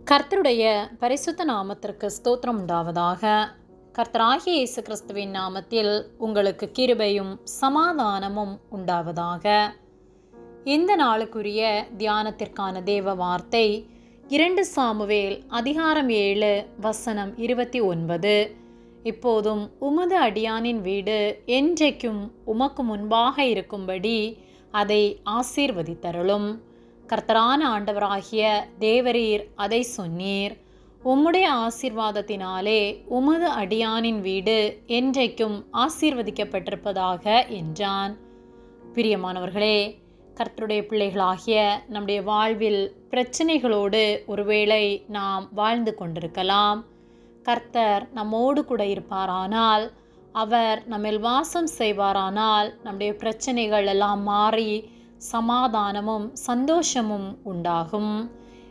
கர்த்தருடைய பரிசுத்த நாமத்திற்கு ஸ்தோத்திரம் உண்டாவதாக. கர்த்தராகிய இயேசு கிறிஸ்துவின் நாமத்தில் உங்களுக்கு கிருபையும் சமாதானமும் உண்டாவதாக. இந்த நாளுக்குரிய தியானத்திற்கான தேவ வார்த்தை இரண்டு சாமுவேல் அதிகாரம் ஏழு வசனம் இருபத்தி ஒன்பது. இப்போதும் உமது அடியானின் வீடு என்றைக்கும் உமக்கு முன்பாக இருக்கும்படி அதை ஆசீர்வதித்தருளும். கர்த்தரான ஆண்டவராகிய தேவரீர் அதை சொன்னீர். உம்முடைய ஆசீர்வாதத்தினாலே உமது அடியானின் வீடு என்றைக்கும் ஆசீர்வதிக்கப்பட்டிருப்பதாக என்றான். பிரியமானவர்களே கர்த்தருடைய பிள்ளைகளாகிய நம்முடைய வாழ்வில் பிரச்சனைகளோடு ஒருவேளை நாம் வாழ்ந்து கொண்டிருக்கலாம். கர்த்தர் நம்மோடு கூட இருப்பாரானால் அவர் நம்மில் வாசம் செய்வாரானால் நம்முடைய பிரச்சனைகள் எல்லாம் மாறி சமாதானமும் சந்தோஷமும் உண்டாகும்.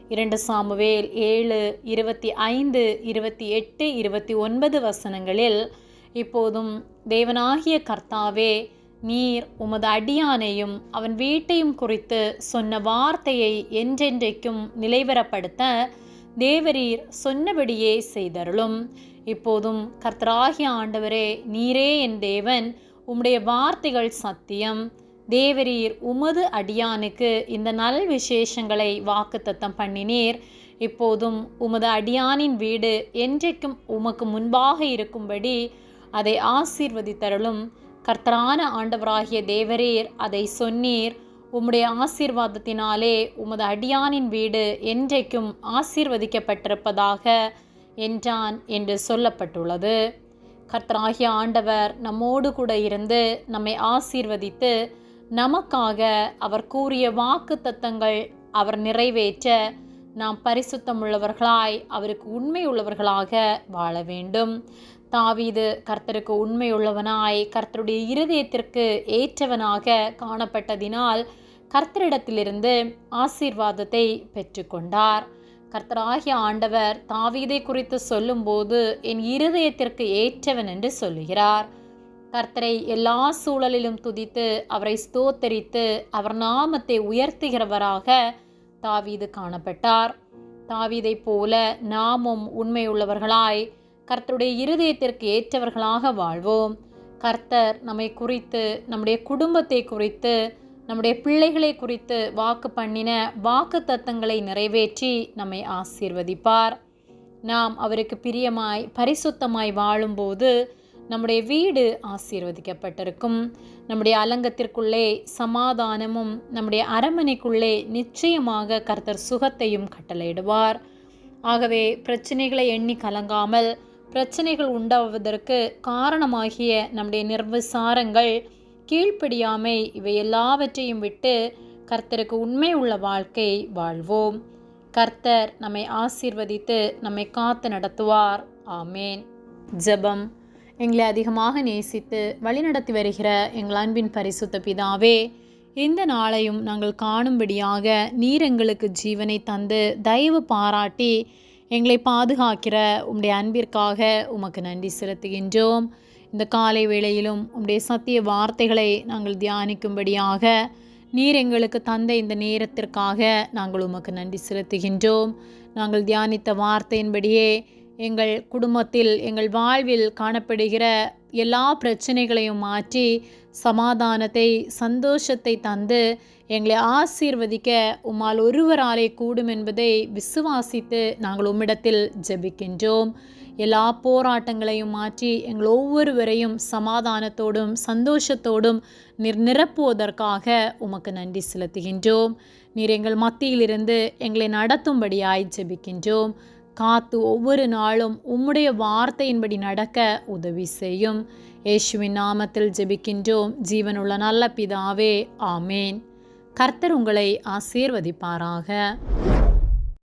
இரண்டு சாமுவேல் ஏழு இருபத்தி ஐந்து இருபத்தி எட்டு இருபத்தி ஒன்பது வசனங்களில் இப்போதும் தேவனாகிய கர்த்தாவே நீர் உமது அடியானையும் அவன் வீட்டையும் குறித்து சொன்ன வார்த்தையை என்றென்றைக்கும் நிலைவரப்படுத்த தேவரீர் சொன்னபடியே செய்தருளும். இப்போதும் கர்த்தராகிய ஆண்டவரே நீரே என் தேவன் உம்முடைய வார்த்தைகள் சத்தியம். தேவரீர் உமது அடியானுக்கு இந்த நல் விசேஷங்களை வாக்குத்தத்தம் பண்ணினீர். இப்போதும் உமது அடியானின் வீடு என்றைக்கும் உமக்கு முன்பாக இருக்கும்படி அதை ஆசீர்வதித்தருளும். கர்த்தரான ஆண்டவராகிய தேவரீர் அதை சொன்னீர். உம்முடைய ஆசீர்வாதத்தினாலே உமது அடியானின் வீடு என்றைக்கும் ஆசீர்வதிக்கப்பட்டிருப்பதாக என்றான் என்று சொல்லப்பட்டுள்ளது. கர்த்தராகிய ஆண்டவர் நம்மோடு கூட இருந்து நம்மை ஆசீர்வதித்து நமக்காக அவர் கூறிய வாக்கு தத்தங்கள் அவர் நிறைவேற்ற நாம் பரிசுத்தமுள்ளவர்களாய் அவருக்கு உண்மை உள்ளவர்களாக வாழ வேண்டும். தாவீது கர்த்தருக்கு உண்மையுள்ளவனாய் கர்த்தருடைய இருதயத்திற்கு ஏற்றவனாக காணப்பட்டதினால் கர்த்தரிடத்திலிருந்து ஆசீர்வாதத்தை பெற்றுக்கொண்டார். கர்த்தராகிய ஆண்டவர் தாவீதை குறித்து சொல்லும்போது என் இருதயத்திற்கு ஏற்றவன் என்று சொல்லுகிறார். கர்த்தரை எல்லா சூழலிலும் துதித்து அவரை ஸ்தோத்தரித்து அவர் நாமத்தை உயர்த்துகிறவராக தாவீது காணப்பட்டார். தாவீதை போல நாமும் உண்மையுள்ளவர்களாய் கர்த்தருடைய இருதயத்திற்கு ஏற்றவர்களாக வாழ்வோம். கர்த்தர் நம்மை குறித்து நம்முடைய குடும்பத்தை குறித்து நம்முடைய பிள்ளைகளை குறித்து வாக்கு பண்ணின வாக்கு தத்தங்களை நிறைவேற்றி நம்மை ஆசீர்வதிப்பார். நாம் அவருக்கு பிரியமாய் பரிசுத்தமாய் வாழும்போது நம்முடைய வீடு ஆசீர்வதிக்கப்பட்டிருக்கும். நம்முடைய அலங்கத்திற்குள்ளே சமாதானமும் நம்முடைய அரமனைக்குள்ளே நிச்சயமாக கர்த்தர் சுகத்தையும் கட்டளையிடுவார். ஆகவே பிரச்சனைகளை எண்ணி கலங்காமல் பிரச்சனைகள் உண்டாவதற்கு காரணமாகிய நம்முடைய நிர்விசாரங்கள் கீழ்ப்படியாமை இவை எல்லாவற்றையும் விட்டு கர்த்தருக்கு உண்மை உள்ள வாழ்க்கை வாழ்வோம். கர்த்தர் நம்மை ஆசீர்வதித்து நம்மை காத்து நடத்துவார். ஆமேன். ஜெபம். எங்களை அதிகமாக நேசித்து வழிநடத்தி வருகிற எங்கள் அன்பின் பரிசுத்த பிதாவே இந்த நாளையும் நாங்கள் காணும்படியாக நீர் எங்களுக்கு ஜீவனை தந்து தயவு பாராட்டி எங்களை பாதுகாக்கிற உம்முடைய அன்பிற்காக உமக்கு நன்றி செலுத்துகின்றோம். இந்த காலை வேளையிலும் உம்முடைய சத்திய வார்த்தைகளை நாங்கள் தியானிக்கும்படியாக நீர் எங்களுக்கு தந்த இந்த நேரத்திற்காக நாங்கள் உமக்கு நன்றி செலுத்துகின்றோம். நாங்கள் தியானித்த வார்த்தையின்படியே எங்கள் குடும்பத்தில் எங்கள் வாழ்வில் காணப்படுகிற எல்லா பிரச்சனைகளையும் மாற்றி சமாதானத்தை சந்தோஷத்தை தந்து எங்களை ஆசீர்வதிக்க உம்மால் ஒருவராலே கூடும் என்பதை விசுவாசித்து நாங்கள் உம்மிடத்தில் ஜெபிக்கின்றோம். எல்லா போராட்டங்களையும் மாற்றி எங்கள் ஒவ்வொருவரையும் சமாதானத்தோடும் சந்தோஷத்தோடும் நிர் நிரப்புவதற்காக உமக்கு நன்றி செலுத்துகின்றோம். நீர் எங்கள் மத்தியிலிருந்து எங்களை நடத்தும்படியாய் ஜெபிக்கின்றோம். காத்து ஒவ்வொரு நாளும் உம்முடைய வார்த்தையின்படி நடக்க உதவி செய்யும். இயேசுவின் நாமத்தில் ஜெபிக்கின்றோம். ஜீவனுள்ள நல்ல பிதாவே ஆமேன். கர்த்தர் உங்களை ஆசீர்வதிப்பாராக.